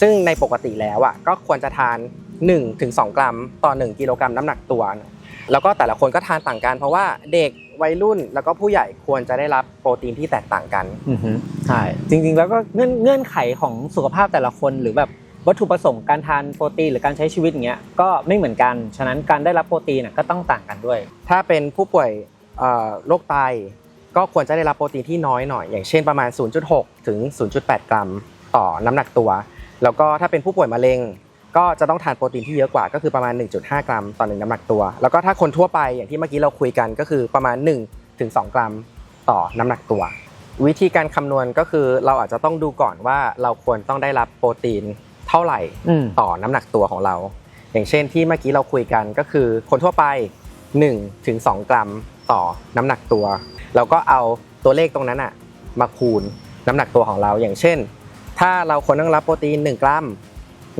ซึ่งในปกติแล้วอะก็ควรจะทาน 1-2 กรัม ต่อ 1 กิโลกรัมน้ำหนักตัว แล้วก็แต่ละคนก็ทานต่างกัน เพราะว่าเด็กวัยรุ่นแล้วก็ผู้ใหญ่ควรจะได้รับโปรตีนที่แตกต่างกันอือฮึใช่จริงๆแล้วก็เงื่อนเงื่อนไขของสุขภาพแต่ละคนหรือแบบวัตถุประสงค์การทานโปรตีนหรือการใช้ชีวิตอย่างเงี้ยก็ไม่เหมือนกัน ฉะนั้นการได้รับโปรตีนน่ะก็ต้องต่างกันด้วย ถ้าเป็นผู้ป่วยเอ่อโรคไตก็ควรจะได้รับโปรตีนที่น้อยหน่อย อย่างเช่นประมาณ 0.6 ถึง 0.8 กรัม ต่อน้ำหนักตัว แล้วก็ถ้าเป็นผู้ป่วยมะเร็ง ก็จะต้องทานโปรตีนที่เยอะกว่าก็คือประมาณ 1.5 กรัมต่อหนึ่งน้ำหนักตัว แล้วก็ถ้าคนทั่วไปอย่างที่เมื่อกี้เราคุยกันก็คือประมาณ1ถึง2กรัมต่อน้ำหนักตัว วิธีการคำนวณก็คือเราอาจจะต้องดูก่อนว่าเราควรต้องได้รับโปรตีนเท่าไหร่อืมต่อน้ำหนักตัวของเรา อย่างเช่นที่เมื่อกี้เราคุยกันก็คือคนทั่วไป1ถึง2กรัมต่อน้ำหนักตัว เราก็เอาตัวเลขตรงนั้นอะมาคูณน้ำหนักตัวของเราอย่างเช่น ถ้าเราควรต้องรับโปรตีน 1 กรัม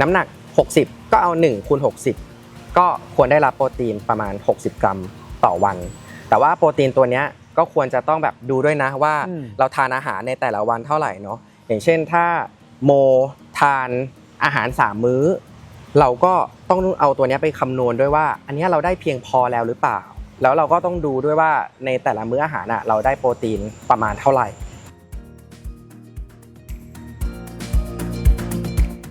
น้ำหนัก 60 ก็เอา1คูณ60 ก็ควรได้รับโปรตีนประมาณ 60 กรัมต่อวัน แต่ว่าโปรตีนตัวเนี้ยก็ควรจะต้องแบบดูด้วยนะว่าอืมเราทานอาหารในแต่ละวันเท่าไหร่เนาะอย่างเช่นถ้าโมทานอาหารสามมื้อ เราก็ต้องเอาตัวเนี้ยไปคำนวณด้วยว่า อันเนี้ยเราได้เพียงพอแล้วหรือเปล่า แล้วเราก็ต้องดูด้วยว่าในแต่ละมื้ออาหารอะเราได้โปรตีนประมาณเท่าไหร่